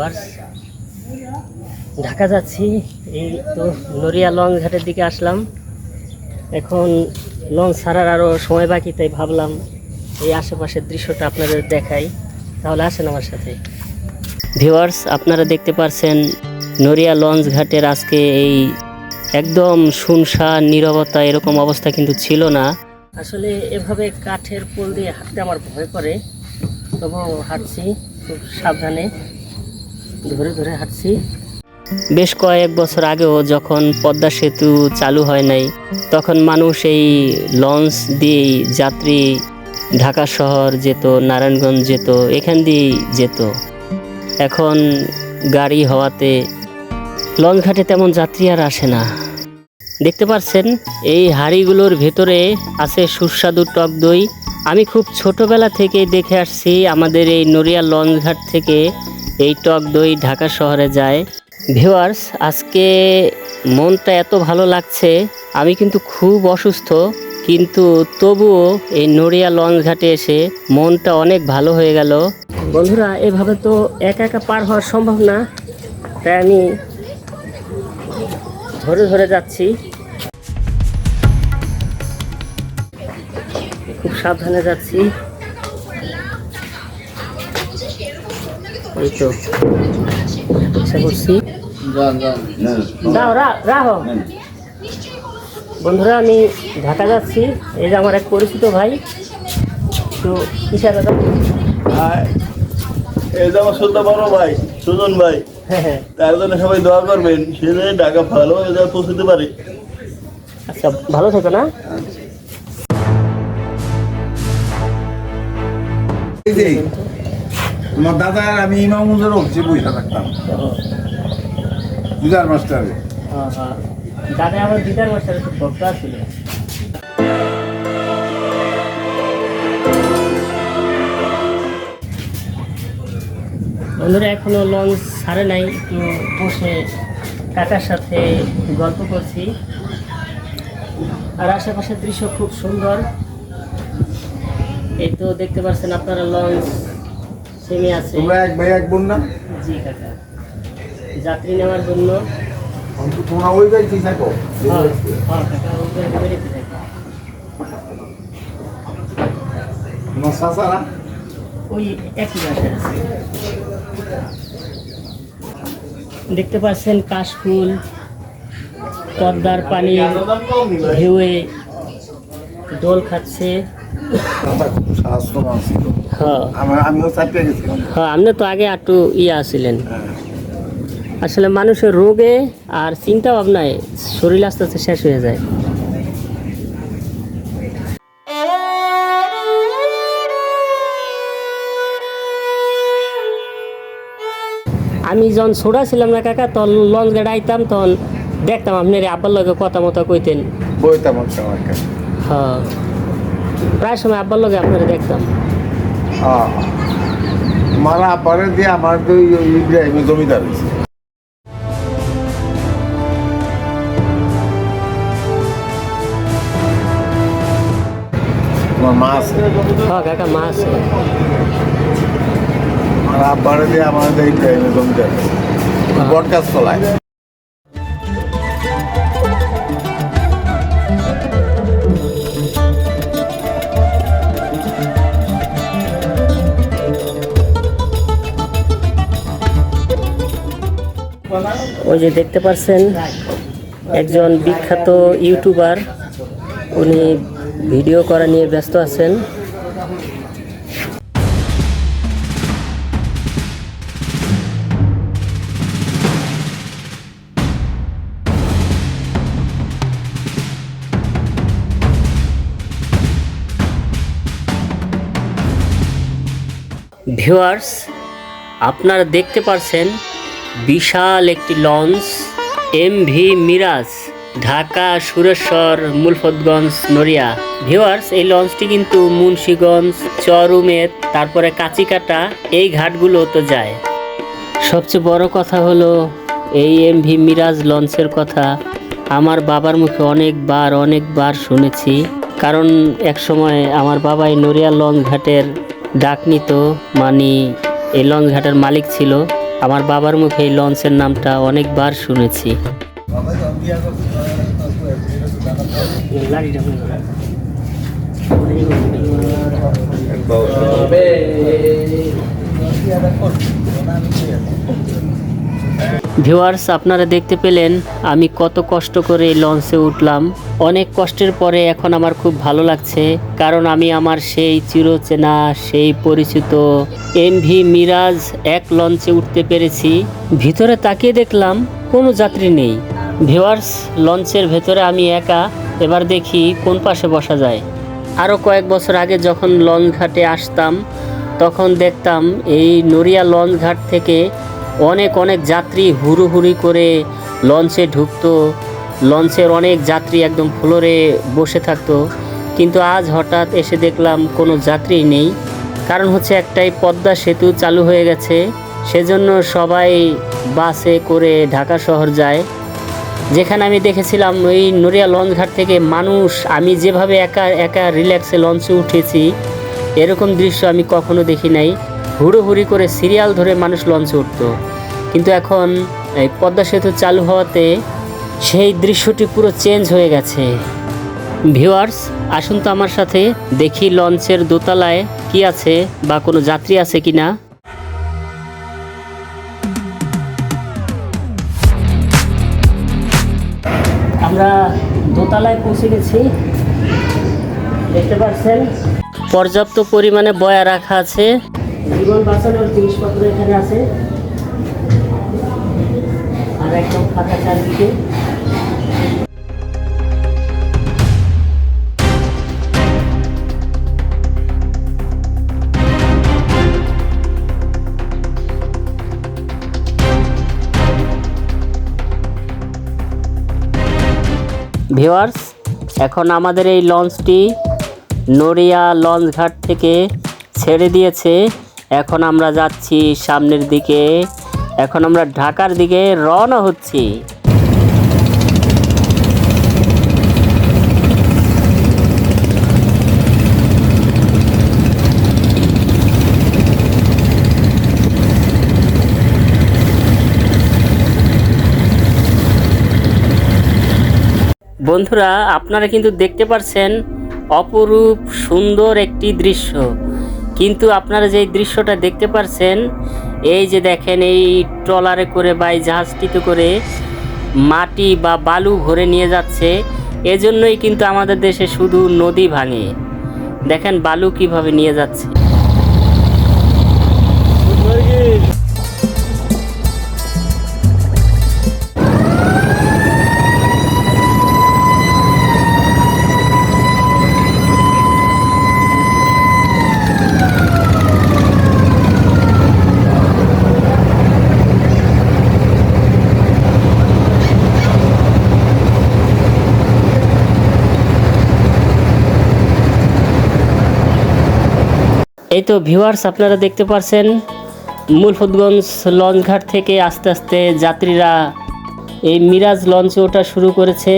Viewers, Dhaka যাচ্ছি। এই তো নড়িয়া লঞ্চ ঘাটের দিকে আসলাম। এখন লঞ্চ ছাড়ার আরও সময় বাকি, তাই ভাবলাম এই আশেপাশের দৃশ্যটা আপনাদের দেখাই। তাহলে আসেন আমার সাথে। ভিউয়ার্স, আপনারা দেখতে পারছেন নড়িয়া লঞ্চ ঘাটের আজকে এই একদম শুনশান, নীরবতা এরকম অবস্থা কিন্তু ছিল না। আসলে এভাবে কাঠের পোল দিয়ে হাঁটতে আমার ভয় করে, তবুও হাঁটছি খুব সাবধানে। ধরে ধরে হাঁটছি। বেশ কয়েক বছর আগেও যখন পদ্মা সেতু চালু হয় নাই, তখন মানুষ এই লঞ্চ দিয়েই যাত্রী ঢাকা শহর যেত, নারায়ণগঞ্জ যেত, এখান দিয়েই যেত। এখন গাড়ি হওয়াতে লঞ্চ ঘাটে তেমন যাত্রী আর আসে না। দেখতে পাচ্ছেন এই হাঁড়িগুলোর ভেতরে আছে সুস্বাদু টক দই। আমি খুব ছোটবেলা থেকে দেখে আসছি আমাদের এই নড়িয়া লঞ্চ ঘাট থেকে এই টক দই ঢাকা শহরে যায়। ভিউয়ার্স আজকে মনটা এত ভালো লাগছে, আমি কিন্তু খুব অসুস্থ, কিন্তু তবুও এই নড়িয়া লঞ্চ ঘাটে এসে মনটা অনেক ভালো হয়ে গেল। বন্ধুরা, এভাবে তো একা একা পার হওয়া সম্ভব না, তাই আমি ধরে ধরে যাচ্ছি। খুব সাবধানে যাচ্ছি। তো। চেষ্টা করছি। দাও রা বন্ধুরা আমি ঢাকা যাচ্ছি। এই যে আমার এক পরিচিত ভাই তো কিসের দাদা আর এই যে আমার সুন্দর বড় ভাই সুজন ভাই হ্যাঁ হ্যাঁ। তার জন্য সবাই দোয়া করবেন সে ঢাকা ভালো হয়ে যায় পৌঁছতে পারে। আচ্ছা ভালো থেকো না। এই আমার দাদা আর আমি ইমামুজের অফিসে বসে থাকতাম। পূজার মাস্টারে। দাদা আমার গিটার খুব ছিল বন্ধুরা, এখনও লঞ্চ ছাড়ে নাই, তো বসে কাকার সাথে গল্প করছি। আর আশেপাশের দৃশ্য খুব সুন্দর। এই তো দেখতে পাচ্ছেন আপনারা লঞ্চ থেমে আছে। তোমরা এক ভাই এক বোন না? জি কাকা। যাত্রী নেওয়ার জন্য। তোমরা ওই থাকো। হ্যাঁ, হ্যাঁ। তোমার ওই একই বাসায় আছে। দেখতে পাচ্ছেন কাশফুল পদ্মার পানি ঢেউয়ে দোল খাচ্ছে। হ্যাঁ। হ্যাঁ আপনি তো আগে একটু ইয়ে আসছিলেন হ্যাঁ। আসলে মানুষের রোগে আর চিন্তা ভাবনায় শরীর আস্তে আস্তে শেষ হয়ে যায়। আমি যখন ছোটা ছিলাম না কাকা তখন লঞ্চ গাড়ি আইতাম তখন দেখতাম আপনার আব্বার লগে কথা মতো কইতেন। বইতাম হ্যাঁ। প্রায় সময় আব্বার লগে আপনারা দেখতাম। মারা পরে দিয়ে আমার তো ওই ওই ইব্রাহিমী জমিদার হয়েছে মা আছে? হ্যাঁ কাকা মা আছে। আর আব্বারে দিয়ে জমিদার বটগাছ তলায়। ওই যে দেখতে পাচ্ছেন একজন বিখ্যাত ইউটিউবার, উনি ভিডিও করা নিয়ে ব্যস্ত আছেন। ভিউয়ার্স, আপনারা দেখতে পারছেন বিশাল একটি launch M V Miraj, Dhaka, Sureshwar, Mulfatganj, Naria. Viewers এই লঞ্চটি কিন্তু মুন্সীগঞ্জ চরুমের তারপরে কাচিকাটা, এই ঘাটগুলো তো যায়। সবচেয়ে বড় কথা হলো এই এম ভি মিরাজ লঞ্চের কথা। আমার বাবার মুখে অনেকবার অনেকবার শুনেছি। কারণ এক সময় আমার বাবাই নড়িয়া লঞ্চ ঘাটের ডাক নিত মানে এই লঞ্চ ঘাটের মালিক ছিল। আমার বাবার মুখে এই লঞ্চের নামটা অনেকবার শুনেছি। ভিউয়ার্স আপনারা দেখতে পেলেন আমি কত কষ্ট করে এই লঞ্চে উঠলাম। অনেক কষ্টের পরে এখন আমার খুব ভালো লাগছে, কারণ আমি আমার সেই চিরচেনা, সেই পরিচিত এমভি মিরাজ এক লঞ্চে উঠতে পেরেছি। ভিতরে তাকিয়ে দেখলাম কোনো যাত্রী নেই। ভিউয়ার্স লঞ্চের ভেতরে আমি একা, এবার দেখি কোন পাশে বসা যায়। আরও কয়েক বছর আগে যখন লঞ্চ ঘাটে আসতাম, তখন দেখতাম এই নড়িয়া লঞ্চ ঘাট থেকে অনেক অনেক যাত্রী হুড়ুহুড়ি করে লঞ্চে ঢুকতো। লঞ্চের অনেক যাত্রী একদম ফ্লোরে বসে থাকতো। কিন্তু আজ হঠাৎ এসে দেখলাম কোনো যাত্রী নেই। কারণ হচ্ছে একটাই পদ্মা সেতু চালু হয়ে গেছে। সেজন্য সবাই বাসে করে ঢাকা শহর যায়। যেখানে আমি দেখেছিলাম ওই নড়িয়া লঞ্চ ঘাট থেকে মানুষ, আমি যেভাবে একা একা রিল্যাক্সে লঞ্চে উঠেছি, এরকম দৃশ্য আমি কখনো দেখি নাই। হুড়োহুড়ি করে সিরিয়াল ধরে মানুষ লঞ্চে উঠতো। কিন্তু এখন এই পদ্মা সেতু চালু হওয়াতে সেই দৃশ্যটি পুরো চেঞ্জ হয়ে গেছে। ভিউয়ার্স, আসুন তো আমার সাথে দেখি লঞ্চের দোতলায় কি আছে বা কোনো যাত্রী আছে কি না আমরা দোতলায় পৌঁছে গেছি। দেখতে পাচ্ছেন? পর্যাপ্ত পরিমাণে বয়া রাখা আছে। জীবন বাঁচানোর জিনিসপত্র এখানে আছে। আর একদম ফাঁকা চারদিকে ভিওয়ার্স এখন আমাদের এই লঞ্চটি নড়িয়া লঞ্চ ঘাট থেকে ছেড়ে দিয়েছে। এখন আমরা যাচ্ছি সামনের দিকে। এখন আমরা ঢাকার দিকে রওনা হচ্ছি। বন্ধুরা, আপনারা কিন্তু দেখতে পাচ্ছেন অপরূপ সুন্দর একটি দৃশ্য। কিন্তু আপনারা যে দৃশ্যটা দেখতে পারছেন, এই যে দেখেন, এই ট্রলারে করে বা এই জাহাজটিতে করে মাটি বা বালু ভরে নিয়ে যাচ্ছে, এজন্যই কিন্তু আমাদের দেশে শুধু নদী ভাঙে। দেখেন বালু কীভাবে নিয়ে যাচ্ছে। তো ভিউয়ার্স আপনারা দেখতে মুলফতগঞ্জ লঞ্চ ঘাট থেকে আস্তে আস্তে যাত্রীরা এই মিরাজ লঞ্চে ওঠা শুরু করেছে।